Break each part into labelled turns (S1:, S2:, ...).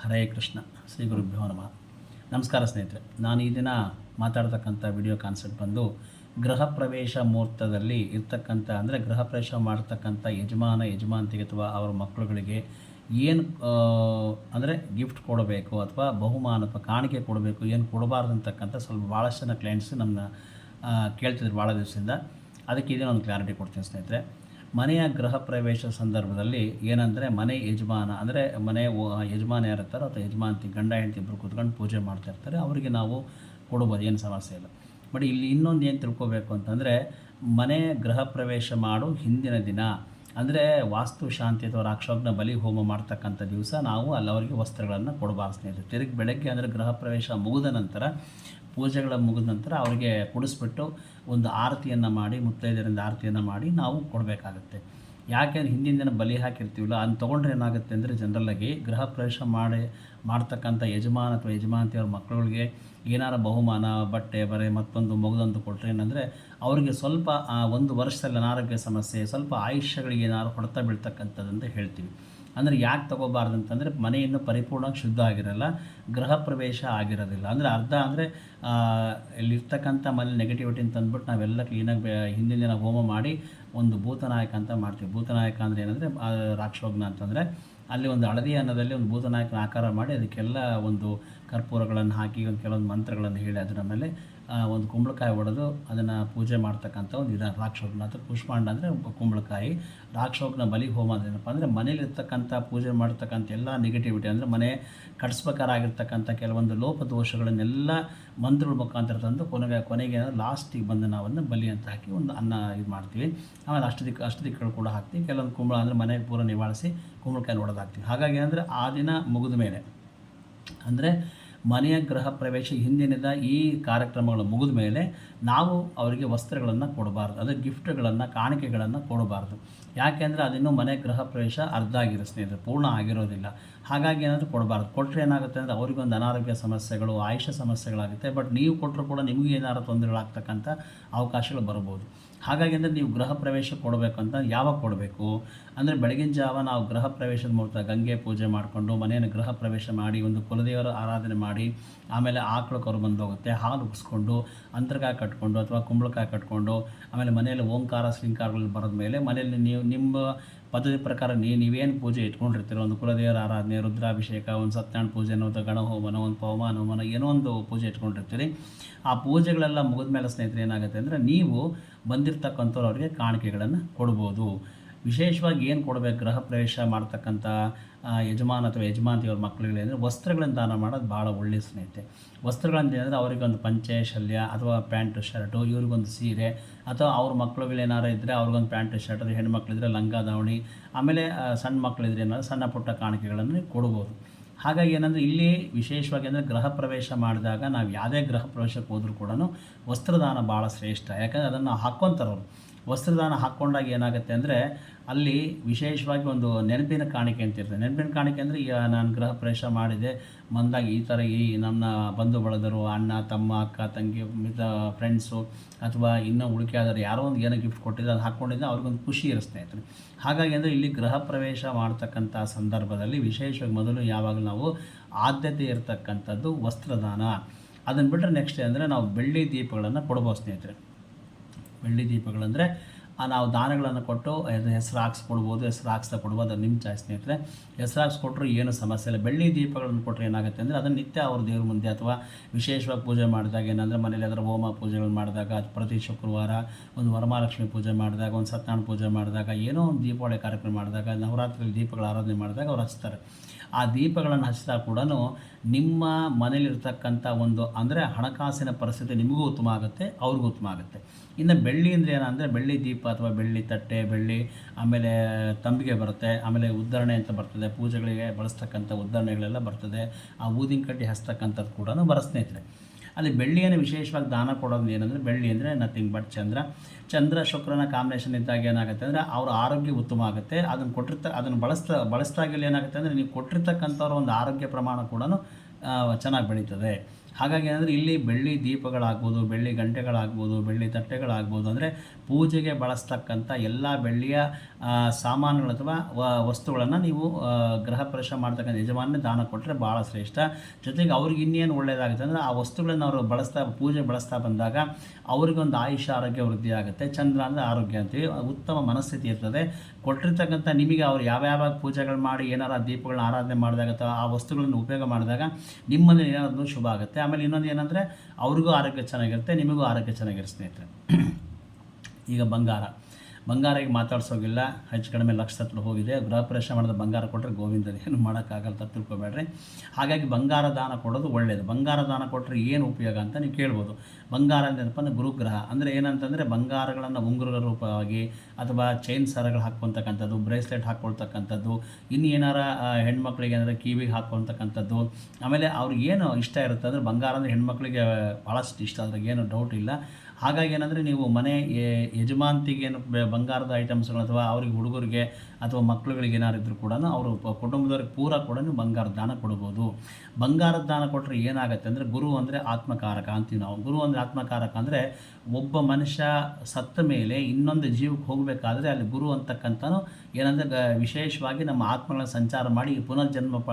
S1: ಹರೇ ಕೃಷ್ಣ, ಶ್ರೀ ಗುರುಭ್ಯೋ ನಮಃ. ನಮಸ್ಕಾರ ಸ್ನೇಹಿತರೆ, ನಾನು ಈ ದಿನ ಮಾತಾಡ್ತಕ್ಕಂಥ ವಿಡಿಯೋ ಕಾನ್ಸೆಪ್ಟ್ ಬಂದು ಗೃಹ ಪ್ರವೇಶ ಮುಹೂರ್ತದಲ್ಲಿ ಇರ್ತಕ್ಕಂಥ, ಅಂದರೆ ಗೃಹ ಪ್ರವೇಶ ಮಾಡ್ತಕ್ಕಂಥ ಯಜಮಾನ, ಯಜಮಾನತಿಗೆ ಅಥವಾ ಅವರ ಮಕ್ಕಳುಗಳಿಗೆ ಏನು ಅಂದರೆ ಗಿಫ್ಟ್ ಕೊಡಬೇಕು ಅಥವಾ ಬಹುಮಾನ ಅಥವಾ ಕಾಣಿಕೆ ಕೊಡಬೇಕು, ಏನು ಕೊಡಬಾರ್ದು ಅಂತಕ್ಕಂಥ ಸ್ವಲ್ಪ ಭಾಳಷ್ಟು ಜನ ಕ್ಲೈಂಟ್ಸ್ ನಮ್ಮನ್ನ ಕೇಳ್ತಿದ್ರು ಭಾಳ ದಿವಸದಿಂದ. ಅದಕ್ಕೆ ಇದೇನೊಂದು ಕ್ಲಾರಿಟಿ ಕೊಡ್ತೀನಿ ಸ್ನೇಹಿತರೆ. ಮನೆಯ ಗೃಹ ಪ್ರವೇಶ ಸಂದರ್ಭದಲ್ಲಿ ಏನಂದರೆ ಮನೆ ಯಜಮಾನ, ಅಂದರೆ ಮನೆ ಯಜಮಾನ ಯಾರಿರ್ತಾರೋ ಅಥವಾ ಯಜಮಾನತಿ ಗಂಡ ಹೆಂಡತಿ ಇಬ್ಬರು ಕೂತ್ಕೊಂಡು ಪೂಜೆ ಮಾಡ್ತಾ ಇರ್ತಾರೆ, ಅವರಿಗೆ ನಾವು ಕೊಡ್ಬೋದು, ಏನು ಸಮಸ್ಯೆ ಇಲ್ಲ. ಬಟ್ ಇಲ್ಲಿ ಇನ್ನೊಂದು ಏನು ತಿಳ್ಕೋಬೇಕು ಅಂತಂದರೆ ಮನೆ ಗೃಹ ಪ್ರವೇಶ ಮಾಡು ಹಿಂದಿನ ದಿನ. ಅಂದರೆ ವಾಸ್ತು ಶಾಂತಿ ಅಥವಾ ರಾಕ್ಷೋಗ್ನ ಬಲಿ ಹೋಮ ಮಾಡ್ತಕ್ಕಂಥ ದಿವಸ ನಾವು ಅಲ್ಲಿ ಅವರಿಗೆ ವಸ್ತ್ರಗಳನ್ನು ಕೊಡಬಾರ್ದು ಸ್ನೇಹಿತರೆ. ತಿರುಗಿ ಬೆಳಗ್ಗೆ ಅಂದರೆ ಗೃಹ ಪ್ರವೇಶ ಮುಗಿದ ನಂತರ ಪೂಜೆಗಳ ಮುಗಿದ ನಂತರ ಅವರಿಗೆ ಕುಡಿಸ್ಬಿಟ್ಟು ಒಂದು ಆರತಿಯನ್ನು ಮಾಡಿ ಮುತ್ತೈದರಿಂದ ಆರತಿಯನ್ನು ಮಾಡಿ ನಾವು ಕೊಡಬೇಕಾಗತ್ತೆ. ಯಾಕೆಂದ್ರೆ ಹಿಂದಿನ ದಿನ ಬಲಿ ಹಾಕಿರ್ತೀವಲ್ಲ ಅದನ್ನು ತೊಗೊಂಡ್ರೆ ಏನಾಗುತ್ತೆ ಅಂದರೆ ಜನರಲ್ಲಾಗಿ ಗೃಹ ಪ್ರವೇಶ ಮಾಡಿ, ಮಾಡ್ತಕ್ಕಂಥ ಯಜಮಾನ ಅಥವಾ ಯಜಮಾನತಿಯವ್ರ ಮಕ್ಕಳಿಗೆ ಏನಾರ ಬಹುಮಾನ ಬಟ್ಟೆ ಬರೆ ಮತ್ತೊಂದು ಮಗುದೊಂದು ಕೊಟ್ಟರೆ ಏನಂದರೆ ಅವರಿಗೆ ಸ್ವಲ್ಪ ಆ, ಒಂದು ವರ್ಷದಲ್ಲಿ ಅನಾರೋಗ್ಯ ಸಮಸ್ಯೆ ಸ್ವಲ್ಪ ಆಯುಷ್ಯಗಳಿಗೆ ಏನಾದ್ರು ಹೊಡೆತ ಬೀಳ್ತಕ್ಕಂಥದ್ದು ಅಂತ ಹೇಳ್ತೀವಿ. ಅಂದರೆ ಯಾಕೆ ತಗೋಬಾರ್ದು ಅಂತಂದರೆ ಮನೆಯನ್ನು ಪರಿಪೂರ್ಣ ಶುದ್ಧ ಆಗಿರಲ್ಲ ಗೃಹ ಪ್ರವೇಶ ಆಗಿರೋದಿಲ್ಲ. ಅಂದರೆ ಅರ್ಧ ಅಂದರೆ ಇಲ್ಲಿರ್ತಕ್ಕಂಥ ಮನೆ ನೆಗೆಟಿವಿಟಿ ಅಂತ ಅಂದ್ಬಿಟ್ಟು ನಾವೆಲ್ಲ ಕ್ಲೀನಾಗಿ ಹಿಂದಿನ ದಿನ ಹೋಮ ಮಾಡಿ ಒಂದು ಭೂತನಾಯಕ ಅಂತ ಮಾಡ್ತೀವಿ. ಭೂತನಾಯಕ ಅಂದರೆ ಏನಂದರೆ ರಾಕ್ಷೋಗ್ನ ಅಂತಂದರೆ ಅಲ್ಲಿ ಒಂದು ಹಳದಿ ಅನ್ನದಲ್ಲಿ ಒಂದು ಭೂತನಾಯಕನ ಆಕಾರ ಮಾಡಿ ಅದಕ್ಕೆಲ್ಲ ಒಂದು ಕರ್ಪೂರಗಳನ್ನು ಹಾಕಿ ಒಂದು ಕೆಲವೊಂದು ಮಂತ್ರಗಳನ್ನು ಹೇಳಿ ಅದರ ಮೇಲೆ ಒಂದು ಕುಂಬಳಕಾಯಿ ಒಡೆದು ಅದನ್ನು ಪೂಜೆ ಮಾಡ್ತಕ್ಕಂಥ ಒಂದು ವಿಧಾನ ರಾಕ್ಷೋಗ್ನ ಅಥವಾ ಪುಷ್ಪಾಂಡ ಅಂದರೆ ಕುಂಬಳಕಾಯಿ. ರಾಕ್ಷೋಗ್ನ ಬಲಿ ಹೋಮ ಅಂದ್ರೆ ಏನಪ್ಪ ಅಂದರೆ ಮನೇಲಿರ್ತಕ್ಕಂಥ ಪೂಜೆ ಮಾಡ್ತಕ್ಕಂಥ ಎಲ್ಲ ನೆಗೆಟಿವಿಟಿ ಅಂದರೆ ಮನೆ ಕಟ್ಸ್ಬೇಕಾಗಿರ್ತಕ್ಕಂಥ ಕೆಲವೊಂದು ಲೋಪದೋಷಗಳನ್ನೆಲ್ಲ ಮಂತ್ರಗಳ ಮುಖಾಂತರ ತಂದು ಕೊನೆಗೆ ಕೊನೆಗೆ ಲಾಸ್ಟಿಗೆ ಬಂದು ನಾವನ್ನು ಬಲಿ ಅಂತ ಹಾಕಿ ಒಂದು ಅನ್ನ ಇದು ಮಾಡ್ತೀವಿ. ಆಮೇಲೆ ಅಷ್ಟದಿಕ್ ಅಷ್ಟದಿಕ್ಕಗಳು ಕೂಡ ಹಾಕ್ತೀವಿ. ಕೆಲವೊಂದು ಕುಂಬಳ ಅಂದರೆ ಮನೆಗೆ ಪೂರ ನಿವಾಳಿಸಿ ಕುಂಬಳಕಾಯಿ ಒಡೆದು ಹಾಗಾಗಿ ಅಂದರೆ ಆ ದಿನ ಮುಗಿದ ಮೇಲೆ ಅಂದರೆ ಮನೆಯ ಗೃಹ ಪ್ರವೇಶ ಹಿಂದಿನದ ಈ ಕಾರ್ಯಕ್ರಮಗಳು ಮುಗಿದ ಮೇಲೆ ನಾವು ಅವರಿಗೆ ವಸ್ತ್ರಗಳನ್ನು ಕೊಡಬಾರ್ದು. ಅದು ಗಿಫ್ಟ್ಗಳನ್ನು, ಕಾಣಿಕೆಗಳನ್ನು ಕೊಡಬಾರ್ದು. ಯಾಕೆಂದರೆ ಅದಿನ್ನೂ ಮನೆ ಗೃಹ ಪ್ರವೇಶ ಅರ್ಧ ಆಗಿರೋ ಸ್ನೇಹಿತರೆ, ಪೂರ್ಣ ಆಗಿರೋದಿಲ್ಲ. ಹಾಗಾಗಿ ಏನಾದರೂ ಕೊಡಬಾರ್ದು. ಕೊಟ್ಟರೆ ಏನಾಗುತ್ತೆ ಅಂದರೆ ಅವರಿಗೊಂದು ಅನಾರೋಗ್ಯ ಸಮಸ್ಯೆಗಳು ಆಯುಷ ಸಮಸ್ಯೆಗಳಾಗುತ್ತೆ. ಬಟ್ ನೀವು ಕೊಟ್ಟರು ಕೂಡ ನಿಮಗೆ ಏನಾದ್ರು ತೊಂದರೆಗಳಾಗ್ತಕ್ಕಂಥ ಅವಕಾಶಗಳು ಬರ್ಬೋದು. ಹಾಗಾಗಿ ಅಂದರೆ ನೀವು ಗೃಹ ಪ್ರವೇಶ ಕೊಡಬೇಕು ಅಂತ ಯಾವಾಗ ಕೊಡಬೇಕು? ಅಂದರೆ ಬೆಳಗಿನ ಜಾವ ನಾವು ಗೃಹ ಪ್ರವೇಶದ ಮೂಲಕ ಗಂಗೆ ಪೂಜೆ ಮಾಡಿಕೊಂಡು ಮನೆಯನ್ನು ಗೃಹ ಪ್ರವೇಶ ಮಾಡಿ ಒಂದು ಕುಲದೇವರ ಆರಾಧನೆ ಮಾಡಿ ಆಮೇಲೆ ಆಕಳು ಕರು ಬಂದೋಗುತ್ತೆ ಹಾಲು ಉಗಿಸ್ಕೊಂಡು ಅಂತರ್ಗಾಯ ಕಟ್ಕೊಂಡು ಅಥವಾ ಕುಂಬಳಕಾಯಿ ಕಟ್ಕೊಂಡು ಆಮೇಲೆ ಮನೆಯಲ್ಲಿ ಓಂಕಾರ ಶೃಂಕಾರಗಳು ಬರೆದ ಮೇಲೆ ಮನೆಯಲ್ಲಿ ನೀವು ನಿಮ್ಮ ಪದ್ಧತಿ ಪ್ರಕಾರ ನೀವು ನೀವೇನು ಪೂಜೆ ಇಟ್ಕೊಂಡಿರ್ತೀರೋ? ಒಂದು ಕುಲದೇವರ ಆರಾಧನೆ, ರುದ್ರಾಭಿಷೇಕ, ಒಂದು ಸತ್ಯನಾರಾಯಣ ಪೂಜೆ ಅನ್ನೋದು ಗಣಹೋಮನ, ಒಂದು ಪವಮಾನ, ಹೋಮನ, ಏನೋ ಒಂದು ಪೂಜೆ ಇಟ್ಕೊಂಡಿರ್ತೀರಿ. ಆ ಪೂಜೆಗಳೆಲ್ಲ ಮುಗಿದ ಮೇಲೆ ಸ್ನೇಹಿತರೆ ಏನಾಗುತ್ತೆ ಅಂದರೆ ನೀವು ಬಂದಿರ್ತಕ್ಕಂಥವ್ರು ಅವರಿಗೆ ಕಾಣಿಕೆಗಳನ್ನು ಕೊಡ್ಬೋದು. ವಿಶೇಷವಾಗಿ ಏನು ಕೊಡಬೇಕು? ಗೃಹ ಪ್ರವೇಶ ಮಾಡ್ತಕ್ಕಂಥ ಯಜಮಾನ ಅಥವಾ ಯಜಮಾಂತಿಯವ್ರ ಮಕ್ಕಳಿಗೆ ಅಂದರೆ ವಸ್ತ್ರಗಳನ್ನು ದಾನ ಮಾಡೋದು ಭಾಳ ಒಳ್ಳೆಯ ಸ್ನೇಹಿತೆ. ವಸ್ತ್ರಗಳಂತ ಅಂದರೆ ಅವರಿಗೊಂದು ಪಂಚೆ, ಶಲ್ಯ ಅಥವಾ ಪ್ಯಾಂಟು, ಶರ್ಟು, ಇವ್ರಿಗೊಂದು ಸೀರೆ ಅಥವಾ ಅವ್ರ ಮಕ್ಕಳುಗಳೇನಾರು ಇದ್ದರೆ ಅವ್ರಿಗೊಂದು ಪ್ಯಾಂಟು, ಶರ್ಟ್ ಹೆಣ್ಣು ಹೆಣ್ಮಕ್ಳಿದ್ರೆ ಲಂಗ ದಾವಣಿ, ಆಮೇಲೆ ಸಣ್ಣ ಮಕ್ಕಳಿದ್ರೆ ಏನಾದ್ರು ಸಣ್ಣ ಪುಟ್ಟ ಕಾಣಿಕೆಗಳನ್ನು ಕೊಡ್ಬೋದು. ಹಾಗಾಗಿ ಏನಂದರೆ ಇಲ್ಲಿ ವಿಶೇಷವಾಗಿ ಅಂದರೆ ಗೃಹ ಪ್ರವೇಶ ಮಾಡಿದಾಗ ನಾವು ಯಾವುದೇ ಗೃಹ ಪ್ರವೇಶಕ್ಕೆ ಹೋದರೂ ಕೂಡ ವಸ್ತ್ರದಾನ ಭಾಳ ಶ್ರೇಷ್ಠ. ಯಾಕಂದರೆ ಅದನ್ನು ಹಾಕ್ಕೊಂತಾರೆ ಅವರು ವಸ್ತ್ರದಾನ ಹಾಕ್ಕೊಂಡಾಗ ಏನಾಗುತ್ತೆ ಅಂದರೆ ಅಲ್ಲಿ ವಿಶೇಷವಾಗಿ ಒಂದು ನೆನಪಿನ ಕಾಣಿಕೆ ಅಂತ ಇರ್ತದೆ. ನೆನಪಿನ ಕಾಣಿಕೆ ಅಂದರೆ ಈಗ ನಾನು ಗೃಹ ಪ್ರವೇಶ ಮಾಡಿದೆ. ಬಂದಾಗ ಈ ಥರ ಈ ನನ್ನ ಬಂಧು ಬಳದರು ಅಣ್ಣ, ತಮ್ಮ, ಅಕ್ಕ, ತಂಗಿ ಮಿತ ಫ್ರೆಂಡ್ಸು ಅಥವಾ ಇನ್ನೂ ಆದರೆ ಯಾರೋ ಒಂದು ಏನೋ ಗಿಫ್ಟ್ ಕೊಟ್ಟಿದ್ದು ಅದು ಹಾಕ್ಕೊಂಡಿದ್ದೆ ಅವ್ರಿಗೊಂದು ಖುಷಿ ಇರಿಸ್ತಾ ಇತ್ತು ಹಾಗಾಗಿ ಅಂದರೆ ಇಲ್ಲಿ ಗೃಹ ಪ್ರವೇಶ ಮಾಡ್ತಕ್ಕಂಥ ಸಂದರ್ಭದಲ್ಲಿ ವಿಶೇಷವಾಗಿ ಮೊದಲು ಯಾವಾಗ ನಾವು ಆದ್ಯತೆ ಇರತಕ್ಕಂಥದ್ದು ವಸ್ತ್ರದಾನ. ಅದನ್ನು ಬಿಟ್ಟರೆ ನೆಕ್ಸ್ಟ್ ಅಂದರೆ ನಾವು ಬೆಳ್ಳಿ ದೀಪಗಳನ್ನು ಕೊಡ್ಬೋದು ಸ್ನೇಹಿತರೆ. ಬೆಳ್ಳಿ ದೀಪಗಳಂದರೆ ನಾವು ದಾನಗಳನ್ನು ಕೊಟ್ಟು, ಅದು ಹೆಸರು ಹಾಕ್ಸ್ಕೊಡ್ಬೋದು, ಹೆಸರು ಹಾಕ್ಸ್ತಾ ಕೊಡ್ಬೋದು ಅದು ನಿಮ್ಮ ಚಾಯ್ಸ್ ಸ್ನೇಹಿತರೆ. ಹೆಸರು ಹಾಕ್ಸ್ಕೊಟ್ರು ಏನು ಸಮಸ್ಯೆ ಇಲ್ಲ. ಬೆಳ್ಳಿ ದೀಪಗಳನ್ನು ಕೊಟ್ಟರೆ ಏನಾಗುತ್ತೆ ಅಂದರೆ, ಅದನ್ನು ನಿತ್ಯ ಅವ್ರ ದೇವ್ರ ಮುಂದೆ ಅಥವಾ ವಿಶೇಷವಾಗಿ ಪೂಜೆ ಮಾಡಿದಾಗ ಏನಂದರೆ, ಮನೇಲಿ ಅದರ ಹೋಮ ಪೂಜೆಗಳು ಮಾಡಿದಾಗ, ಅದು ಪ್ರತಿ ಶುಕ್ರವಾರ ಒಂದು ವರಮಹಾಲಕ್ಷ್ಮಿ ಪೂಜೆ ಮಾಡಿದಾಗ, ಒಂದು ಸತ್ಯನಾರಾಯಣ ಪೂಜೆ ಮಾಡಿದಾಗ, ಏನೋ ಒಂದು ದೀಪಾವಳಿ ಕಾರ್ಯಕ್ರಮ ಮಾಡಿದಾಗ ನವರಾತ್ರಿಯಲ್ಲಿ ದೀಪಗಳ ಆರಾಧನೆ ಮಾಡಿದಾಗ ಅವ್ರು ಹಚ್ತಾರೆ. ಆ ದೀಪಗಳನ್ನು ಹಚ್ಚಿದಾಗ ಕೂಡ ನಿಮ್ಮ ಮನೇಲಿರ್ತಕ್ಕಂಥ ಒಂದು, ಅಂದರೆ ಹಣಕಾಸಿನ ಪರಿಸ್ಥಿತಿ ನಿಮಗೂ ಉತ್ತಮ ಆಗುತ್ತೆ, ಅವ್ರಿಗೂ ಉತ್ತಮ ಆಗುತ್ತೆ. ಇನ್ನು ಬೆಳ್ಳಿ ಅಂದರೆ ಏನಂದರೆ ಬೆಳ್ಳಿ ದೀಪ ಅಥವಾ ಬೆಳ್ಳಿ ತಟ್ಟೆ, ಬೆಳ್ಳಿ ಆಮೇಲೆ ತಂಬಿಗೆ ಬರುತ್ತೆ, ಆಮೇಲೆ ಉದ್ಧರಣೆ ಅಂತ ಬರ್ತದೆ, ಪೂಜೆಗಳಿಗೆ ಬಳಸ್ತಕ್ಕಂಥ ಉದ್ಧರಣೆಗಳೆಲ್ಲ ಬರ್ತದೆ, ಆ ಊದಿನ ಕಡ್ಡಿ ಹಚ್ತಕ್ಕಂಥದ್ದು ಕೂಡ ಬರ ಸ್ನೇಹಿತರೆ. ಅಲ್ಲಿ ಬೆಳ್ಳಿಯನ್ನು ವಿಶೇಷವಾಗಿ ದಾನ ಕೊಡೋದು ಏನಂದರೆ ಬೆಳ್ಳಿ ಅಂದರೆ ನಥಿಂಗ್ ಬಟ್ ಚಂದ್ರ. ಚಂದ್ರ ಶುಕ್ರನ ಕಾಂಬಿನೇಷನ್ ಇದ್ದಾಗ ಏನಾಗುತ್ತೆ ಅಂದರೆ ಅವ್ರ ಆರೋಗ್ಯ ಉತ್ತಮ ಆಗುತ್ತೆ. ಅದನ್ನು ಕೊಟ್ಟಿರ್ತ, ಅದನ್ನು ಬಳಸ್ತಾ ಬಳಸ್ತಾಗಲಿ ಏನಾಗುತ್ತೆ ಅಂದರೆ ನೀವು ಕೊಟ್ಟಿರ್ತಕ್ಕಂಥವ್ರ ಒಂದು ಆರೋಗ್ಯ ಪ್ರಮಾಣ ಕೂಡ ಚೆನ್ನಾಗಿ ಬೆಳೀತದೆ. ಹಾಗಾಗಿ ಏನಂದರೆ ಇಲ್ಲಿ ಬೆಳ್ಳಿ ದೀಪಗಳಾಗ್ಬೋದು, ಬೆಳ್ಳಿ ಗಂಟೆಗಳಾಗ್ಬೋದು, ಬೆಳ್ಳಿ ತಟ್ಟೆಗಳಾಗ್ಬೋದು, ಅಂದರೆ ಪೂಜೆಗೆ ಬಳಸ್ತಕ್ಕಂಥ ಎಲ್ಲ ಬೆಳ್ಳಿಯ ಸಾಮಾನುಗಳು ಅಥವಾ ವಸ್ತುಗಳನ್ನು ನೀವು ಗೃಹ ಪ್ರವೇಶ ಮಾಡ್ತಕ್ಕಂಥ ಯಜಮಾನ ದಾನ ಕೊಟ್ಟರೆ ಭಾಳ ಶ್ರೇಷ್ಠ. ಜೊತೆಗೆ ಅವ್ರಿಗೆ ಇನ್ನೇನು ಒಳ್ಳೆಯದಾಗುತ್ತೆ ಅಂದರೆ ಆ ವಸ್ತುಗಳನ್ನು ಅವರು ಬಳಸ್ತಾ, ಪೂಜೆ ಬಳಸ್ತಾ ಬಂದಾಗ ಅವ್ರಿಗೊಂದು ಆಯುಷ್ಯ, ಆರೋಗ್ಯ ವೃದ್ಧಿ ಆಗುತ್ತೆ. ಚಂದ್ರ ಅಂದರೆ ಆರೋಗ್ಯ ಅಂತೀವಿ ಉತ್ತಮ ಮನಸ್ಥಿತಿ ಇರ್ತದೆ. ಕೊಟ್ಟಿರ್ತಕ್ಕಂಥ ನಿಮಗೆ ಅವ್ರು ಯಾವ್ಯಾವ ಪೂಜೆಗಳು ಮಾಡಿ ಏನಾರ ದೀಪಗಳನ್ನ ಆರಾಧನೆ ಮಾಡಿದಾಗ ಅಥವಾ ಆ ವಸ್ತುಗಳನ್ನು ಉಪಯೋಗ ಮಾಡಿದಾಗ ನಿಮ್ಮಲ್ಲಿ ಏನಾದರೂ ಶುಭ ಆಗುತ್ತೆ. ಆಮೇಲೆ ಇನ್ನೊಂದು ಏನಂದರೆ ಅವ್ರಿಗೂ ಆರೋಗ್ಯ ಚೆನ್ನಾಗಿರುತ್ತೆ ನಿಮಗೂ ಆರೋಗ್ಯ ಚೆನ್ನಾಗಿರುತ್ತೆ ಸ್ನೇಹಿತರೆ. ಈಗ ಬಂಗಾರ. ಬಂಗಾರ ಈಗ ಮಾತಾಡ್ಸೋಗಿಲ್ಲ. ಹೆಚ್ಚು ಕಡಿಮೆ ಲಕ್ಷ ಹತ್ರ ಹೋಗಿದೆ. ಗೃಹ ಪ್ರವೇಶ ಮಾಡಿದ ಬಂಗಾರ ಕೊಟ್ಟರೆ ಗೋವಿಂದ ಏನು ಮಾಡೋಕ್ಕಾಗಲ್ಲ ಅಂತ ತಿಳ್ಕೊಬೇಡ್ರಿ. ಹಾಗಾಗಿ ಬಂಗಾರ ದಾನ ಕೊಡೋದು ಒಳ್ಳೆಯದು ಬಂಗಾರ ದಾನ ಕೊಟ್ಟರೆ ಏನು ಉಪಯೋಗ ಅಂತ ನೀವು ಕೇಳ್ಬೋದು. ಬಂಗಾರ ಅಂದೇನಪ್ಪ ಅಂದ್ರೆ ಗುರುಗ್ರಹ. ಅಂದರೆ ಏನಂತಂದರೆ ಬಂಗಾರಗಳನ್ನು ಉಂಗುರದ ರೂಪವಾಗಿ ಅಥವಾ ಚೈನ್ ಸರಗಳು ಹಾಕ್ಕೊತಕ್ಕಂಥದ್ದು ಬ್ರೇಸ್ಲೆಟ್ ಹಾಕ್ಕೊಳ್ತಕ್ಕಂಥದ್ದು, ಇನ್ನು ಏನಾರ ಹೆಣ್ಮಕ್ಳಿಗೆ ಅಂದರೆ ಕಿವಿಗೆ ಹಾಕ್ಕೊಳ್ತಕ್ಕಂಥದ್ದು. ಆಮೇಲೆ ಅವ್ರಿಗೆ ಏನು ಇಷ್ಟ ಇರುತ್ತೆ ಅಂದರೆ ಬಂಗಾರ ಅಂದರೆ ಹೆಣ್ಮಕ್ಳಿಗೆ ಭಾಳಷ್ಟು ಇಷ್ಟ. ಅದ್ರಾಗ ಏನು ಡೌಟ್ ಇಲ್ಲ. ಹಾಗಾಗಿ ಏನಂದರೆ ನೀವು ಮನೆ ಯಜಮಾಂತಿಗೆ ಏನು ಬಂಗಾರದ ಐಟಮ್ಸ್ಗಳು ಅಥವಾ ಅವ್ರಿಗೆ ಹುಡುಗರಿಗೆ ಅಥವಾ ಮಕ್ಕಳುಗಳಿಗೆ ಏನಾರು ಇದ್ದರೂ ಕೂಡ ಅವರು ಕುಟುಂಬದವ್ರಿಗೆ ಪೂರ ಕೂಡ ನೀವು ದಾನ ಕೊಡ್ಬೋದು. ಬಂಗಾರದ ದಾನ ಕೊಟ್ಟರೆ ಏನಾಗುತ್ತೆ ಅಂದರೆ ಗುರು ಅಂದರೆ ಆತ್ಮಕಾರಕ ಅಂತೀವಿ ನಾವು. ಗುರು ಅಂದರೆ ಆತ್ಮಕಾರಕ ಅಂದರೆ ಒಬ್ಬ ಮನುಷ್ಯ ಸತ್ತ ಮೇಲೆ ಇನ್ನೊಂದು ಜೀವಕ್ಕೆ ಹೋಗಬೇಕಾದ್ರೆ ಅಲ್ಲಿ ಗುರು ಅಂತಕ್ಕಂಥನು ಏನಂದರೆ ವಿಶೇಷವಾಗಿ ನಮ್ಮ ಆತ್ಮಗಳನ್ನ ಸಂಚಾರ ಮಾಡಿ ಪುನರ್ಜನ್ಮ ಪ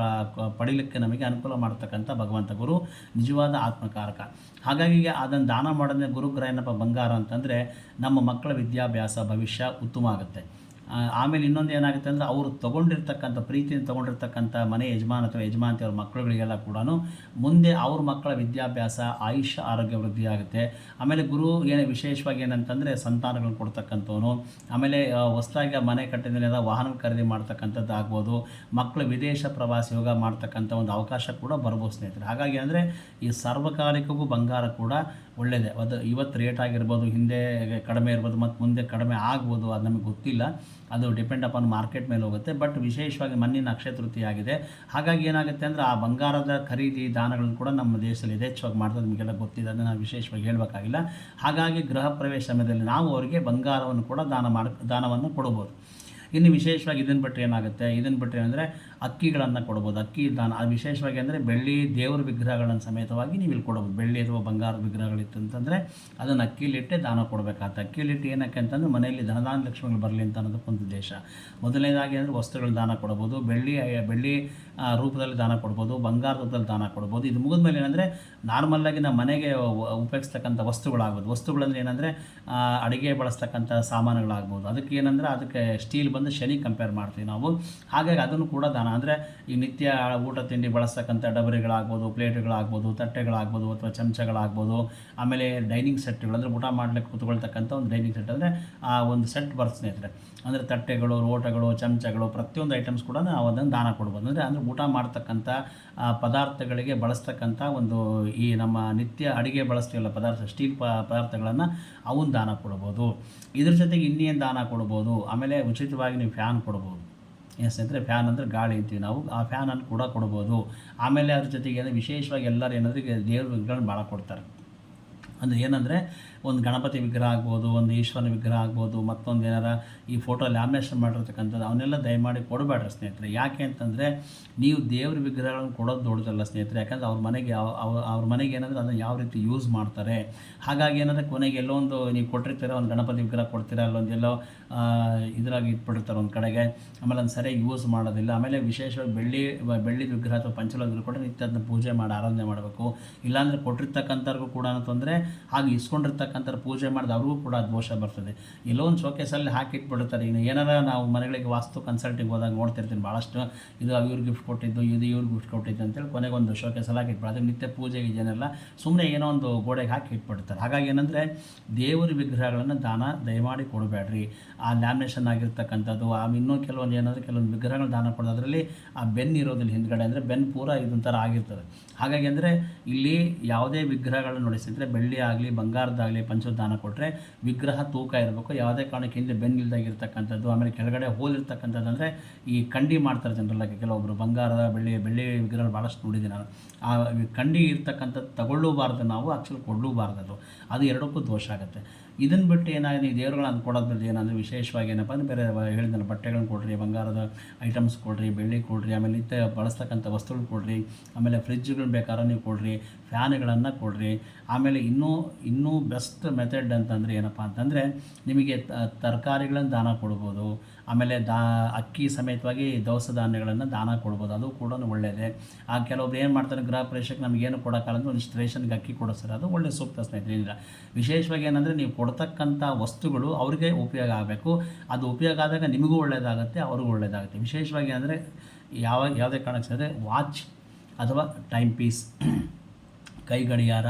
S1: ಪಡೀಲಿಕ್ಕೆ ನಮಗೆ ಅನುಕೂಲ ಮಾಡ್ತಕ್ಕಂಥ ಭಗವಂತ ಗುರು ನಿಜವಾದ ಆತ್ಮಕಾರಕ. ಹಾಗಾಗಿ ಅದನ್ನು ದಾನ ಮಾಡೋದೇ ಗುರುಗ್ರಹ ಏನಪ್ಪ ಬಂಗಾರ ಅಂತಂದರೆ ನಮ್ಮ ಮಕ್ಕಳ ವಿದ್ಯಾಭ್ಯಾಸ, ಭವಿಷ್ಯ ಉತ್ತಮ ಆಗುತ್ತೆ. ಆಮೇಲೆ ಇನ್ನೊಂದು ಏನಾಗುತ್ತೆ ಅಂದರೆ ಅವರು ತೊಗೊಂಡಿರ್ತಕ್ಕಂಥ ಪ್ರೀತಿಯನ್ನು ತೊಗೊಂಡಿರ್ತಕ್ಕಂಥ ಮನೆ ಯಜಮಾನ ಅಥವಾ ಯಜಮಾನತಿ ಅವ್ರ ಮಕ್ಕಳುಗಳಿಗೆಲ್ಲ ಕೂಡ ಮುಂದೆ ಅವ್ರ ಮಕ್ಕಳ ವಿದ್ಯಾಭ್ಯಾಸ, ಆಯುಷ್ಯ, ಆರೋಗ್ಯ ವೃದ್ಧಿ ಆಗುತ್ತೆ. ಆಮೇಲೆ ಗುರು ಏನು ವಿಶೇಷವಾಗಿ ಏನಂತಂದರೆ ಸಂತಾನಗಳನ್ನು ಕೊಡ್ತಕ್ಕಂಥವನು. ಆಮೇಲೆ ಹೊಸದಾಗಿ ಮನೆ ಕಟ್ಟಿದ ವಾಹನ ಖರೀದಿ ಮಾಡ್ತಕ್ಕಂಥದ್ದು ಆಗ್ಬೋದು. ಮಕ್ಕಳು ವಿದೇಶ ಪ್ರವಾಸ ಯೋಗ ಮಾಡ್ತಕ್ಕಂಥ ಒಂದು ಅವಕಾಶ ಕೂಡ ಬರ್ಬೋದು ಸ್ನೇಹಿತರೆ. ಹಾಗಾಗಿ ಅಂದರೆ ಈ ಸಾರ್ವಕಾಲಿಕಗೂ ಬಂಗಾರ ಕೂಡ ಒಳ್ಳೆಯದೇ ಅದು ಇವತ್ತು ರೇಟ್ ಆಗಿರ್ಬೋದು, ಹಿಂದೆ ಕಡಿಮೆ ಇರ್ಬೋದು, ಮತ್ತು ಮುಂದೆ ಕಡಿಮೆ ಆಗ್ಬೋದು ಅದು ನಮಗೆ ಗೊತ್ತಿಲ್ಲ. ಅದು ಡಿಪೆಂಡ್ ಅಪಾನ್ ಮಾರ್ಕೆಟ್ ಮೇಲೆ ಹೋಗುತ್ತೆ. ಬಟ್ ವಿಶೇಷವಾಗಿ ಮಣ್ಣಿನ ಅಕ್ಷಯ ಆಗಿದೆ ಹಾಗಾಗಿ ಏನಾಗುತ್ತೆ ಅಂದರೆ ಆ ಬಂಗಾರದ ಖರೀದಿ ದಾನಗಳನ್ನು ಕೂಡ ನಮ್ಮ ದೇಶದಲ್ಲಿ ಯಥೇಚ್ಛವಾಗಿ ಮಾಡ್ತಾರೆ ನಿಮಗೆಲ್ಲ ಗೊತ್ತಿದೆ. ಅದನ್ನು ನಾವು ವಿಶೇಷವಾಗಿ ಹೇಳಬೇಕಾಗಿಲ್ಲ. ಹಾಗಾಗಿ ಗೃಹ ಪ್ರವೇಶ ಸಮಯದಲ್ಲಿ ನಾವು ಅವರಿಗೆ ಬಂಗಾರವನ್ನು ಕೂಡ ದಾನ ಮಾಡಿ, ದಾನವನ್ನು ಕೊಡ್ಬೋದು ಇನ್ನು ವಿಶೇಷವಾಗಿ ಇದನ್ನು ಬಿಟ್ಟರೆ ಏನಾಗುತ್ತೆ? ಇದನ್ನು ಬಿಟ್ಟರೆ ಅಂದರೆ ಅಕ್ಕಿಗಳನ್ನು ಕೊಡ್ಬೋದು. ಅಕ್ಕಿ ದಾನ ವಿಶೇಷವಾಗಿ ಅಂದರೆ ಬೆಳ್ಳಿ ದೇವರ ವಿಗ್ರಹಗಳನ್ನು ಸಮೇತವಾಗಿ ನೀವು ಇಲ್ಲಿ ಕೊಡ್ಬೋದು. ಬೆಳ್ಳಿ ಅಥವಾ ಬಂಗಾರದ ವಿಗ್ರಹಗಳಿತ್ತು ಅಂತಂದರೆ ಅದನ್ನು ಅಕ್ಕಿಲಿಟ್ಟೆ ದಾನ ಕೊಡಬೇಕಾಗುತ್ತೆ. ಅಕ್ಕಿಲಿಟ್ಟು ಏನಕ್ಕೆ ಅಂತಂದರೆ ಮನೆಯಲ್ಲಿ ಧನದಾನ ಲಕ್ಷ್ಮಿಗಳು ಬರಲಿ ಅಂತ ಅನ್ನೋದಕ್ಕೊಂದು ಉದ್ದೇಶ. ಮೊದಲನೇದಾಗಿ ಅಂದರೆ ವಸ್ತುಗಳ ದಾನ ಕೊಡ್ಬೋದು. ಬೆಳ್ಳಿ ಬೆಳ್ಳಿ ರೂಪದಲ್ಲಿ ದಾನ ಕೊಡ್ಬೋದು. ಬಂಗಾರ ರೂಪದಲ್ಲಿ ದಾನ ಕೊಡ್ಬೋದು. ಇದು ಮುಗಿದ ಮೇಲೆ ಏನಂದರೆ ನಾರ್ಮಲ್ಲಾಗಿ ನಮ್ಮ ಮನೆಗೆ ಉಪಯೋಗಿಸ್ತಕ್ಕಂಥ ವಸ್ತುಗಳಾಗ್ಬೋದು. ವಸ್ತುಗಳಂದ್ರೆ ಏನಂದರೆ ಅಡುಗೆ ಬಳಸ್ತಕ್ಕಂಥ ಸಾಮಾನುಗಳಾಗ್ಬೋದು. ಅದಕ್ಕೆ ಏನಂದರೆ ಅದಕ್ಕೆ ಸ್ಟೀಲ್ ಬಂದು ಶನಿ ಕಂಪೇರ್ ಮಾಡ್ತೀವಿ ನಾವು. ಹಾಗಾಗಿ ಅದನ್ನು ಕೂಡ ದಾನ ಅಂದರೆ ಈ ನಿತ್ಯ ಊಟ ತಿಂಡಿ ಬಳಸ್ತಕ್ಕಂಥ ಡಬರಿಗಳಾಗ್ಬೋದು, ಪ್ಲೇಟ್ಗಳಾಗ್ಬೋದು, ತಟ್ಟೆಗಳಾಗ್ಬೋದು ಅಥವಾ ಚಮಚಗಳಾಗ್ಬೋದು, ಆಮೇಲೆ ಡೈನಿಂಗ್ ಸೆಟ್ಗಳು ಅಂದರೆ ಊಟ ಮಾಡ್ಲಿಕ್ಕೆ ಕೂತ್ಕೊಳ್ತಕ್ಕಂಥ ಒಂದು ಡೈನಿಂಗ್ ಸೆಟ್ ಅಂದರೆ ಆ ಒಂದು ಸೆಟ್ ಬರ್ತದೆ ಸ್ನೇಹಿತರೆ. ಅಂದರೆ ತಟ್ಟೆಗಳು ಲೋಟಗಳು ಚಮಚಗಳು ಪ್ರತಿಯೊಂದು ಐಟಮ್ಸ್ ಕೂಡ ನಾವು ಅದನ್ನು ದಾನ ಕೊಡ್ಬೋದು. ಅಂದರೆ ಅಂದರೆ ಊಟ ಮಾಡ್ತಕ್ಕಂಥ ಪದಾರ್ಥಗಳಿಗೆ ಬಳಸ್ತಕ್ಕಂಥ ಒಂದು ಈ ನಮ್ಮ ನಿತ್ಯ ಅಡುಗೆ ಬಳಸ್ತೀವಲ್ಲ ಪದಾರ್ಥ, ಸ್ಟೀಲ್ ಪದಾರ್ಥಗಳನ್ನು ಅವನ್ನ ದಾನ ಕೊಡ್ಬೋದು. ಇದ್ರ ಜೊತೆಗೆ ಇನ್ನೇನು ದಾನ ಕೊಡ್ಬೋದು? ಆಮೇಲೆ ಉಚಿತವಾಗಿ ನೀವು ಫ್ಯಾನ್ ಕೊಡ್ಬೋದು. ಎಸ್ ಅಂದರೆ ಫ್ಯಾನ್ ಅಂದರೆ ಗಾಳಿ ಅಂತೀವಿ ನಾವು. ಆ ಫ್ಯಾನನ್ನು ಕೂಡ ಕೊಡ್ಬೋದು. ಆಮೇಲೆ ಅದ್ರ ಜೊತೆಗೆ ವಿಶೇಷವಾಗಿ ಎಲ್ಲರೂ ಏನಂದರೆ ದೇವ್ರ ವಿಗ್ರಹಗಳನ್ನ ಭಾಳ ಕೊಡ್ತಾರೆ. ಅಂದರೆ ಏನಂದರೆ ಒಂದು ಗಣಪತಿ ವಿಗ್ರಹ ಆಗ್ಬೋದು, ಒಂದು ಈಶ್ವರನ ವಿಗ್ರಹ ಆಗ್ಬೋದು, ಮತ್ತೊಂದು ಏನಾರ ಈ ಫೋಟೋ ಲ್ಯಾಮಿನೇಷನ್ ಮಾಡಿರ್ತಕ್ಕಂಥದ್ದು, ಅವನ್ನೆಲ್ಲ ದಯಮಾಡಿ ಕೊಡಬೇಡ್ರಿ ಸ್ನೇಹಿತರೆ. ಯಾಕೆ ಅಂತಂದರೆ ನೀವು ದೇವ್ರ ವಿಗ್ರಹಗಳನ್ನು ಕೊಡೋದು ದೊಡ್ಡದಲ್ಲ ಸ್ನೇಹಿತರೆ. ಯಾಕಂದರೆ ಅವ್ರ ಮನೆಗೆ ಅವ್ರ ಮನೆಗೆ ಏನಂದರೆ ಅದನ್ನು ಯಾವ ರೀತಿ ಯೂಸ್ ಮಾಡ್ತಾರೆ. ಹಾಗಾಗಿ ಏನಂದರೆ ಕೊನೆಗೆ ಎಲ್ಲೋ ಒಂದು ನೀವು ಕೊಟ್ಟಿರ್ತೀರ, ಒಂದು ಗಣಪತಿ ವಿಗ್ರಹ ಕೊಡ್ತೀರ, ಅಲ್ಲೊಂದು ಎಲ್ಲೋ ಇದರಾಗಿ ಇಟ್ಬಿಡ್ತಾರೆ ಒಂದು ಕಡೆಗೆ. ಆಮೇಲೆ ಅದನ್ನು ಸರಿಯಾಗಿ ಯೂಸ್ ಮಾಡೋದಿಲ್ಲ. ಆಮೇಲೆ ವಿಶೇಷವಾಗಿ ಬೆಳ್ಳಿ ಬೆಳ್ಳಿ ವಿಗ್ರಹ ಅಥವಾ ಪಂಚಲ ವಿಗ್ರಹ ಕೂಡ ನಿತ್ಯ ಅದನ್ನ ಪೂಜೆ ಮಾಡಿ ಆರಾಧನೆ ಮಾಡಬೇಕು. ಇಲ್ಲಾಂದರೆ ಕೊಟ್ಟಿರ್ತಕ್ಕಂಥವ್ರಿಗೂ ಕೂಡ ತೊಂದರೆ. ಹಾಗೆ ಇಸ್ಕೊಂಡಿರ್ತಕ್ಕಂಥವ್ರು ಪೂಜೆ ಮಾಡಿದ ಅವ್ರಿಗೂ ಕೂಡ ದೋಷ ಬರ್ತದೆ. ಒಂದು ಶೋಕೇಸಲ್ಲಿ ಹಾಕಿಟ್ಬಿಡ್ತಾರೆ. ಇನ್ನು ಏನಾರ ನಾವು ಮನೆಗಳಿಗೆ ವಾಸ್ತು ಕನ್ಸಲ್ಟಿಂಗ್ ಹೋದಾಗ ನೋಡ್ತಿರ್ತೀನಿ. ಭಾಳಷ್ಟು ಇದು ಇವ್ರು ಗಿಫ್ಟ್ ಕೊಟ್ಟಿದ್ದು, ಇದು ಇವ್ರು ಗಿಫ್ಟ್ ಕೊಟ್ಟಿದ್ದು ಅಂತೇಳಿ ಕೊನೆಗೆ ಒಂದು ಶೋಕೇಸಲ್ಲಿ ಹಾಕಿಟ್ಬಿಡ ಅದಕ್ಕೆ ನಿತ್ಯ ಪೂಜೆಗೆ ಇದನ್ನೆಲ್ಲ ಸುಮ್ಮನೆ ಏನೋ ಒಂದು ಗೋಡೆಗೆ ಹಾಕಿ ಇಟ್ಬಿಡ್ತಾರೆ. ಹಾಗಾಗಿ ಏನಂದರೆ ದೇವರ ವಿಗ್ರಹಗಳನ್ನು ದಾನ ದಯಮಾಡಿ ಕೊಡಬೇಡ್ರಿ. ಆ ಲ್ಯಾಮಿನೇಷನ್ ಆಗಿರ್ತಕ್ಕಂಥದ್ದು, ಆ ಇನ್ನೂ ಕೆಲವೊಂದು ಏನಾದರೂ ಕೆಲವೊಂದು ವಿಗ್ರಹಗಳು ದಾನ ಕೊಡೋದ್ರಲ್ಲಿ ಆ ಬೆನ್ನು ಇರೋದಿಲ್ಲ ಹಿಂದ್ಗಡೆ ಅಂದರೆ ಬೆನ್ನು ಪೂರ ಇದೊಂಥರ ಆಗಿರ್ತದೆ. ಹಾಗಾಗಿ ಅಂದರೆ ಇಲ್ಲಿ ಯಾವುದೇ ವಿಗ್ರಹಗಳನ್ನು ನೋಡಿಸಿದ್ರೆ ಬೆಳ್ಳಿ ಆಗಲಿ ಬಂಗಾರದಾಗಲಿ ಪಂಚದಾನ ಕೊಟ್ಟರೆ ವಿಗ್ರಹ ತೂಕ ಇರಬೇಕು. ಯಾವುದೇ ಕಾರಣಕ್ಕೆ ಹಿಂದೆ ಬೆನ್ನಿಲ್ದಾಗಿರ್ತಕ್ಕಂಥದ್ದು ಆಮೇಲೆ ಕೆಳಗಡೆ ಹೋಲ್ ಇರ್ತಕ್ಕಂಥದ್ದು ಅಂದರೆ ಈ ಕಂಡಿ ಮಾಡ್ತಾರೆ ಜನರಲ್ಲ ಕೆಲವೊಬ್ಬರು ಬಂಗಾರದ ಬೆಳ್ಳಿ ಬೆಳ್ಳಿ ವಿಗ್ರಹ ಭಾಳಷ್ಟು ನೋಡಿದ್ದೀನಿ ನಾನು. ಆ ಕಂಡಿ ಇರ್ತಕ್ಕಂಥದ್ದು ತಗೊಳ್ಳೂಬಾರ್ದು ನಾವು ಆ್ಯಕ್ಚುಲಿ ಕೊಡಲೂಬಾರ್ದು ಅದು ಎರಡಕ್ಕೂ ದೋಷ ಆಗುತ್ತೆ. ಇದನ್ನು ಬಿಟ್ಟು ಏನಾಗಿದೆ ನೀವು ದೇವ್ರುಗಳನ್ನ ಕೊಡೋದ್ರಲ್ಲಿ ಏನಂದರೆ ವಿಶೇಷವಾಗಿ ಏನಪ್ಪ ಅಂದರೆ ಬೇರೆ ಹೇಳಿದ್ನಲ್ಲ, ಬಟ್ಟೆಗಳನ್ನ ಕೊಡ್ರಿ, ಬಂಗಾರದ ಐಟಮ್ಸ್ ಕೊಡ್ರಿ, ಬೆಳ್ಳಿ ಕೊಡ್ರಿ, ಆಮೇಲೆ ನಿತ್ಯ ಬಳಸ್ತಕ್ಕಂಥ ವಸ್ತುಗಳು ಕೊಡ್ರಿ, ಆಮೇಲೆ ಫ್ರಿಜ್ಗಳು ಬೇಕಾದ್ರೆ ನೀವು ಕೊಡ್ರಿ, ಫ್ಯಾನ್ಗಳನ್ನು ಕೊಡ್ರಿ. ಆಮೇಲೆ ಇನ್ನೂ ಇನ್ನೂ ಬೆಸ್ಟ್ ಮೆಥಡ್ ಅಂತಂದರೆ ಏನಪ್ಪ ಅಂತಂದರೆ ನಿಮಗೆ ತರಕಾರಿಗಳನ್ನು ದಾನ ಕೊಡ್ಬೋದು. ಆಮೇಲೆ ದಾ, ಅಕ್ಕಿ ಸಮೇತವಾಗಿ ದವಸ ಧಾನ್ಯಗಳನ್ನು ದಾನ ಕೊಡ್ಬೋದು. ಅದು ಕೂಡ ಒಳ್ಳೆಯದೇ ಆ ಕೆಲವೊಬ್ರು ಏನು ಮಾಡ್ತಾರೆ, ಗೃಹ ಪ್ರವೇಶಕ್ಕೆ ನಮಗೇನು ಕೊಡೋಕ್ಕಲ್ಲ ಅಂದರೆ ಒಂದಿಷ್ಟು ರೇಷನ್ಗೆ ಅಕ್ಕಿ ಕೊಡಿಸ್ತಾರೆ ಅದು ಒಳ್ಳೆ ಸೂಕ್ತ ಸ್ನೇಹಿತರೆ. ವಿಶೇಷವಾಗಿ ಏನಂದರೆ ನೀವು ಕೊಡ್ತಕ್ಕಂಥ ವಸ್ತುಗಳು ಅವ್ರಿಗೆ ಉಪಯೋಗ ಆಗಬೇಕು. ಅದು ಉಪಯೋಗ ಆದಾಗ ನಿಮಗೂ ಒಳ್ಳೆಯದಾಗುತ್ತೆ ಅವ್ರಿಗೂ ಒಳ್ಳೆಯದಾಗುತ್ತೆ ವಿಶೇಷವಾಗಿ ಅಂದರೆ ಯಾವ, ಯಾವುದೇ ಕಾರಣಕ್ಕೆ ವಾಚ್ ಅಥವಾ ಟೈಮ್ ಪೀಸ್, ಕೈ ಗಡಿಯಾರ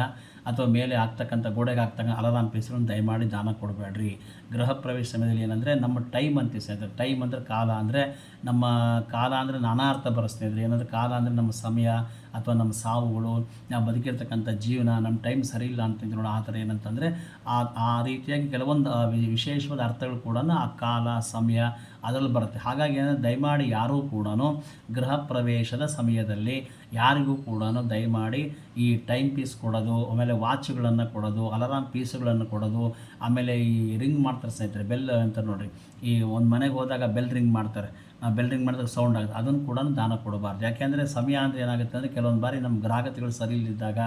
S1: ಅಥವಾ ಮೇಲೆ ಆಗ್ತಕ್ಕಂಥ ಗೋಡೆಗೆ ಆಗ್ತಕ್ಕಂಥ ಅಲಾರಾಮ್ ಪೀಸ್ಗಳನ್ನು ದಯಮಾಡಿ ದಾನ ಕೊಡಬೇಡ್ರಿ. ಗೃಹ ಪ್ರವೇಶ ಸಮಯದಲ್ಲಿ ಏನಂದರೆ ನಮ್ಮ ಟೈಮ್ ಅಂತ ಸ್ನೇಹಿತರೆ ಟೈಮ್ ಅಂದರೆ ಕಾಲ ಅಂದರೆ ನಮ್ಮ ಕಾಲ ಅಂದರೆ ನಾನಾ ಅರ್ಥ ಬರುತ್ತೆ ಅಂದರೆ ಏನಂದರೆ ಕಾಲ ಅಂದರೆ ನಮ್ಮ ಸಮಯ ಅಥವಾ ನಮ್ಮ ಸಾವುಗಳು, ನಾವು ಬದುಕಿರ್ತಕ್ಕಂಥ ಜೀವನ, ನಮ್ಮ ಟೈಮ್ ಸರಿ ಇಲ್ಲ ಅಂತಂದ್ರೆ ನೋಡಿ ಆ ಥರ ಏನಂತಂದರೆ ಆ ಆ ರೀತಿಯಾಗಿ ಕೆಲವೊಂದು ವಿಶೇಷವಾದ ಅರ್ಥಗಳು ಕೂಡ ಆ ಕಾಲ, ಸಮಯ ಅದರಲ್ಲಿ ಬರುತ್ತೆ. ಹಾಗಾಗಿ ಏನಂದರೆ ದಯಮಾಡಿ ಯಾರೂ ಕೂಡ ಗೃಹ ಪ್ರವೇಶದ ಸಮಯದಲ್ಲಿ ಯಾರಿಗೂ ಕೂಡ ದಯಮಾಡಿ ಈ ಟೈಮ್ ಪೀಸ್ ಕೊಡೋದು, ಆಮೇಲೆ ವಾಚ್ಗಳನ್ನು ಕೊಡೋದು ಅಲಾರಾಮ್ ಪೀಸ್ಗಳನ್ನು ಕೊಡೋದು, ಆಮೇಲೆ ಈ ರಿಂಗ್ ಮಾಡ್ತಾರೆ ಸ್ನೇಹಿತರೆ ಬೆಲ್ ಅಂತ ನೋಡಿರಿ. ಈ ಒಂದು ಮನೆಗೆ ಹೋದಾಗ ಬೆಲ್ ರಿಂಗ್ ಮಾಡ್ತಾರೆ. ಬೆಲ್ ರಿಂಗ್ ಮಾಡಿದಾಗ ಸೌಂಡ್ ಆಗುತ್ತೆ. ಅದನ್ನು ಕೂಡ ದಾನ ಕೊಡಬಾರ್ದು. ಯಾಕೆಂದರೆ ಸಮಯ ಅಂದರೆ ಏನಾಗುತ್ತೆ ಅಂದರೆ ಕೆಲವೊಂದು ಬಾರಿ ನಮ್ಮ ಗ್ರಾಹಕತೆಗಳು ಸರಿ ಇಲ್ಲದಿದ್ದಾಗ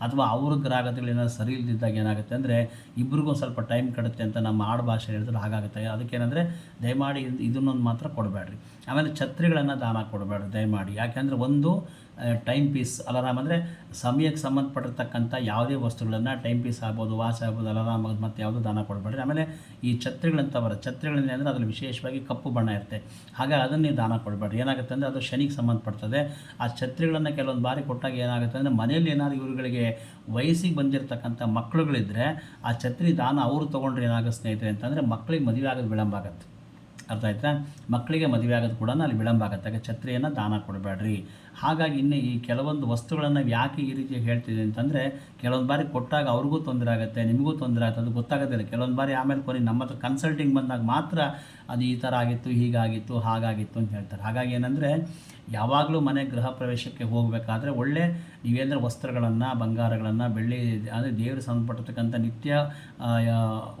S1: ಅಥವಾ ಅವ್ರ ಗ್ರಾಹಕತೆಗಳು ಏನಾದ್ರು ಸರಿ ಇಲ್ಲದಿದ್ದಾಗ ಏನಾಗುತ್ತೆ ಅಂದರೆ ಇಬ್ರಿಗೂ ಸ್ವಲ್ಪ ಟೈಮ್ ಕಡುತ್ತೆ ಅಂತ ನಮ್ಮ ಆಡು ಭಾಷೆ ಹೇಳಿದ್ರೆ ಹಾಗಾಗುತ್ತೆ. ಅದಕ್ಕೇನೆಂದರೆ ದಯಮಾಡಿ ಇದ್- ಇದನ್ನೊಂದು ಮಾತ್ರ ಕೊಡಬೇಡ್ರಿ. ಆಮೇಲೆ ಛತ್ರಿಗಳನ್ನು ದಾನ ಕೊಡಬೇಡ್ರಿ, ದಯಮಾಡಿ. ಯಾಕೆಂದರೆ ಒಂದು ಟೈಮ್ ಪೀಸ್ ಅಲಾರಾಮ್ ಅಂದರೆ ಸಮಯಕ್ಕೆ ಸಂಬಂಧಪಟ್ಟಿರ್ತಕ್ಕಂಥ ಯಾವುದೇ ವಸ್ತುಗಳನ್ನು ಟೈಮ್ ಪೀಸ್ ಆಗ್ಬೋದು, ವಾಚ್ ಆಗ್ಬೋದು, ಅಲಾರಾಮ್ ಆಗೋದು ಮತ್ತು ಯಾವುದೂ ದಾನ ಕೊಡಬೇಡ್ರಿ. ಆಮೇಲೆ ಈ ಛತ್ರಿಗಳಂತ ಬರುತ್ತೆ ಅಂದರೆ ಅದರಲ್ಲಿ ವಿಶೇಷವಾಗಿ ಕಪ್ಪು ಬಣ್ಣ ಇರುತ್ತೆ. ಹಾಗೆ ಅದನ್ನು ದಾನ ಕೊಡಬೇಡ್ರಿ. ಏನಾಗುತ್ತೆ ಅಂದರೆ ಅದು ಶನಿಗೆ ಸಂಬಂಧಪಡ್ತದೆ. ಆ ಛತ್ರಿಗಳನ್ನು ಕೆಲವೊಂದು ಬಾರಿ ಕೊಟ್ಟಾಗ ಏನಾಗುತ್ತೆ ಅಂದರೆ ಮನೆಯಲ್ಲಿ ಏನಾದ್ರು ಇವರುಗಳಿಗೆ ವಯಸ್ಸಿಗೆ ಬಂದಿರತಕ್ಕಂಥ ಮಕ್ಕಳುಗಳಿದ್ದರೆ ಆ ಛತ್ರಿ ದಾನ ಅವರು ತೊಗೊಂಡ್ರೆ ಏನಾಗುತ್ತೆ ಸ್ನೇಹಿತರೆ ಅಂತಂದರೆ ಮಕ್ಕಳಿಗೆ ಮದುವೆ ಆಗೋದು ವಿಳಂಬ ಆಗುತ್ತೆ. ಅರ್ಥ ಆಯ್ತಾ? ಮಕ್ಕಳಿಗೆ ಮದುವೆ ಆಗೋದು ಕೂಡ ಅಲ್ಲಿ ವಿಳಂಬ ಆಗುತ್ತೆ. ಛತ್ರಿಯನ್ನು ದಾನ ಕೊಡಬೇಡ್ರಿ. ಹಾಗಾಗಿ ಇನ್ನು ಈ ಕೆಲವೊಂದು ವಸ್ತುಗಳನ್ನು ಯಾಕೆ ಈ ರೀತಿ ಹೇಳ್ತಿದೆ ಅಂತಂದರೆ, ಕೆಲವೊಂದು ಬಾರಿ ಕೊಟ್ಟಾಗ ಅವ್ರಿಗೂ ತೊಂದರೆ ಆಗುತ್ತೆ, ನಿಮಗೂ ತೊಂದರೆ ಆಗುತ್ತೆ, ಅದು ಗೊತ್ತಾಗೋದಿಲ್ಲ ಕೆಲವೊಂದು ಬಾರಿ ಆಮೇಲೆ ಕೊನೆ ನಮ್ಮ ಹತ್ರ ಕನ್ಸಲ್ಟಿಂಗ್ ಬಂದಾಗ ಮಾತ್ರ ಅದು ಈ ಥರ ಆಗಿತ್ತು, ಹೀಗಾಗಿತ್ತು, ಹಾಗಾಗಿತ್ತು ಅಂತ ಹೇಳ್ತಾರೆ. ಹಾಗಾಗಿ ಏನಂದರೆ ಯಾವಾಗಲೂ ಮನೆ ಗೃಹ ಪ್ರವೇಶಕ್ಕೆ ಹೋಗಬೇಕಾದ್ರೆ ಒಳ್ಳೆ ನೀವೇಂದ್ರೆ ವಸ್ತ್ರಗಳನ್ನು, ಬಂಗಾರಗಳನ್ನು, ಬೆಳ್ಳಿ, ಅಂದರೆ ದೇವರು ಸಂಬಂಧಪಟ್ಟಿರ್ತಕ್ಕಂಥ ನಿತ್ಯ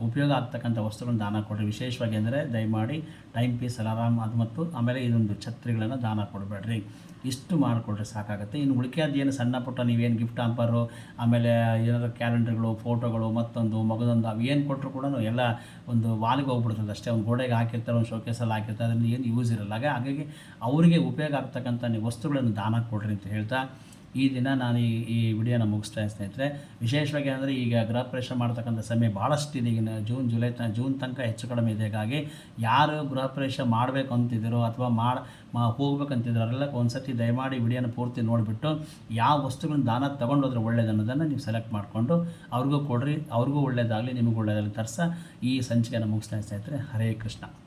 S1: ಉಪಯೋಗ ಆಗ್ತಕ್ಕಂಥ ವಸ್ತುಗಳನ್ನು ದಾನ ಕೊಡ್ರಿ. ವಿಶೇಷವಾಗಿ ಅಂದರೆ ದಯಮಾಡಿ ಟೈಮ್ ಪೀಸ್ ಅಲಾರಾಮ್ ಅದು ಮತ್ತು ಆಮೇಲೆ ಇದೊಂದು ಛತ್ರಿಗಳನ್ನು ದಾನ ಕೊಡಬೇಡ್ರಿ. ಇಷ್ಟು ಮಾಡಿಕೊಡ್ರೆ ಸಾಕಾಗುತ್ತೆ. ಇನ್ನು ಉಳಿಕೆಯಾದ ಏನು ಸಣ್ಣ ಪುಟ್ಟ ನೀವೇನು ಗಿಫ್ಟ್ ಆಂಪರು ಆಮೇಲೆ ಏನಾದರೂ ಕ್ಯಾಲೆಂಡರ್ಗಳು ಫೋಟೋಗಳು ಮತ್ತೊಂದು ಮಗದೊಂದು ಅವು ಏನು ಕೊಟ್ಟರು ಕೂಡ ಎಲ್ಲ ಒಂದು ವಾಲಿಗೆ ಹೋಗ್ಬಿಡ್ತದೆ ಅಷ್ಟೇ. ಒಂದು ಗೋಡೆಗೆ ಹಾಕಿರ್ತಾರೆ, ಒಂದು ಶೋಕೇಸಲ್ಲಿ ಹಾಕಿರ್ತಾರೆ. ಅದರಿಂದ ಏನು ಯೂಸ್ ಇರಲ್ಲ. ಹಾಗೆ ಹಾಗಾಗಿ ಅವರಿಗೆ ಉಪಯೋಗ ಆಗ್ತಕ್ಕಂಥ ನೀವು ವಸ್ತುಗಳನ್ನು ದಾನ ಕೊಡ್ರಿ ಅಂತ ಹೇಳ್ತಾ ಈ ದಿನ ನಾನು ಈ ಈ ವಿಡಿಯೋನ ಮುಗಿಸ್ತಾ ಸ್ನೇಹಿತರೆ. ವಿಶೇಷವಾಗಿ ಅಂದರೆ ಈಗ ಗೃಹ ಪ್ರವೇಶ ಮಾಡ್ತಕ್ಕಂಥ ಸಮಯ ಭಾಳಷ್ಟು ಇದೆ ನ- ಜೂನ್, ಜುಲೈ ತ, ಜೂನ್ ತನಕ ಹೆಚ್ಚು ಕಡಿಮೆ ಇದೆ. ಹಾಗಾಗಿ ಯಾರು ಗೃಹ ಪ್ರವೇಶ ಮಾಡಬೇಕು ಅಂತಿದ್ದೀರೋ ಅಥವಾ ಮಾಡಿ ಹೋಗ್ಬೇಕಂತಿದ್ರು ಅವರೆಲ್ಲ ಸರ್ತಿ ದಯಮಾಡಿ ವಿಡಿಯೋನ ಪೂರ್ತಿ ನೋಡಿಬಿಟ್ಟು ಯಾವ ವಸ್ತುಗಳನ್ನ ದಾನ ತೊಗೊಂಡೋದ್ರೆ ಒಳ್ಳೇದು ಅನ್ನೋದನ್ನು ನೀವು ಸೆಲೆಕ್ಟ್ ಮಾಡಿಕೊಂಡು ಅವ್ರಿಗೂ ಕೊಡ್ರಿ. ಅವ್ರಿಗೂ ಒಳ್ಳೇದಾಗಲಿ, ನಿಮಗೂ ಒಳ್ಳೇದಾಗಲಿ ತರ್ಸ. ಈ ಸಂಚಿಕೆಯನ್ನು ಮುಗಿಸ್ತಾ ಸ್ನೇಹಿತರೆ. ಹರೇ ಕೃಷ್ಣ.